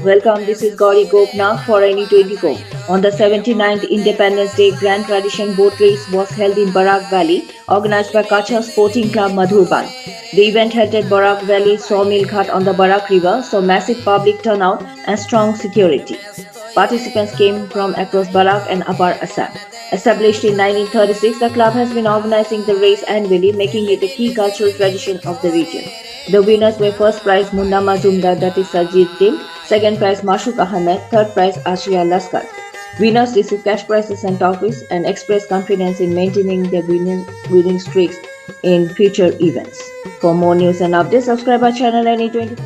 Welcome, this is Gauri Gopnath for NE24. On the 79th Independence Day Grand Tradition Boat Race was held in Barak Valley, organized by Kacha Sporting Club Madhurban. The event held at Barak Valley Sawmill Ghat on the Barak River saw massive public turnout and strong security. Participants came from across Barak and Upper Assam. Established in 1936, the club has been organizing the race annually, making it a key cultural tradition of the region. The winners were first prize Munna Mazumdar, that is Sajid Dim, second prize Mashuk Ahmed, third prize Ashia Laskar. Winners receive cash prizes and trophies and express confidence in maintaining their winning, winning streaks in future events. For more news and updates, subscribe our channel any 20